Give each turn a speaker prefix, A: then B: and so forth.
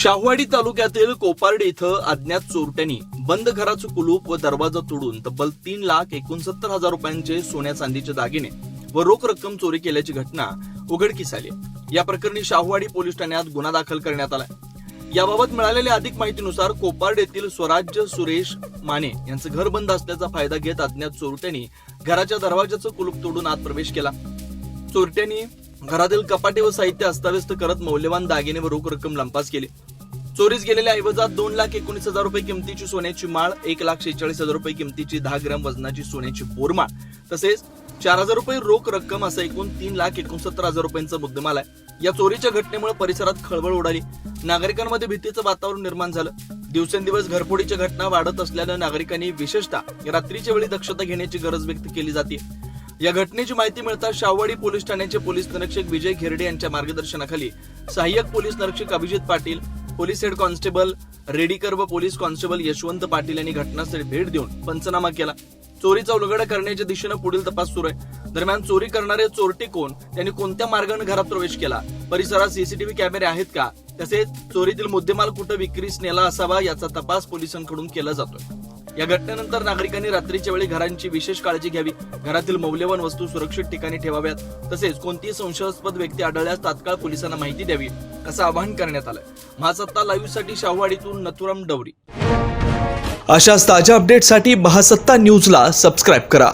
A: शाहवाडी तालुक्यातील कोपार्डी इथं अज्ञात चोरट्यांनी बंद घराचं कुलूप व दरवाजा तोडून तब्बल तीन लाख एकोणसत्तर हजार रुपयांचे सोन्या चांदीचे दागिने व रोख रक्कम चोरी केल्याची घटना उघडकीस आली या प्रकरणी शाहवाडी पोलीस ठाण्यात गुन्हा दाखल करण्यात आलाय याबाबत मिळालेल्या अधिक माहितीनुसार कोपार्ड येथील स्वराज्य सुरेश माने यांचं घर बंद असल्याचा फायदा घेत अज्ञात चोरट्यांनी घराच्या दरवाजाचं कुलूप तोडून आत प्रवेश केला. चोरट्यांनी घरातील कपाटे व साहित्य अस्ताव्यस्त करत मौल्यवान दागिने व रोख रक्कम लंपास केली. चोरीस गेलेल्या ऐवजात दोन लाख एकोणीस हजार रुपये किमतीची सोन्याची माळ एक लाख शेहेचाळीस हजार रुपये किमतीची दहा ग्रॅम वजनाची सोन्याची बोरमाळ तसेच चार हजार रुपये रोख रक्कम असं एकूण तीन लाख एकोणसत्तर हजार रुपयांचा मुद्देमाल आहे. या चोरीच्या घटनेमुळे परिसरात खळबळ उडाली. नागरिकांमध्ये भीतीचं वातावरण निर्माण झालं. दिवसेंदिवस घरफोडीच्या घटना वाढत असल्यानं नागरिकांनी विशेषतः रात्रीच्या वेळी दक्षता घेण्याची गरज व्यक्त केली जाते. या घटनेची माहिती मिळताच शावडी पोलीस ठाण्याचे पोलीस निरीक्षक विजय घेरडे यांच्या मार्गदर्शनाखाली सहाय्यक पोलीस निरीक्षक Abhijit Patil police head constable Redikar व पोलीस कॉन्स्टेबल यशवंत पाटील यांनी घटनास्थळी भेट देऊन पंचनामा केला. चोरीचा उलगडा करण्याच्या दिशेनं पुढील तपास सुरू आहे. दरम्यान चोरी करणारे चोरटे कोण? त्यांनी कोणत्या मार्गाने घरात प्रवेश केला? परिसरात सीसीटीव्ही कॅमेरे आहेत का? तसेच चोरीतील मुद्देमाल कुठं विक्रीस नेला असावा याचा तपास पोलिसांकडून केला जातोय. या घटनेनंतर नागरिकांनी रात्रीच्या वेळी घरांची विशेष काळजी घ्यावी. घरातील मौल्यवान वस्तू सुरक्षित ठिकाणी ठेवाव्यात. तसेच कोणतीही संशयास्पद व्यक्ती आढळल्यास तात्काळ पोलिसांना माहिती द्यावी असं आवाहन करण्यात आलंय. महासत्ता लाईव्हसाठी शाहवाडीतून नथुराम डवरी.
B: अशाच ताज्या अपडेटसाठी महासत्ता न्यूजला सबस्क्राईब करा.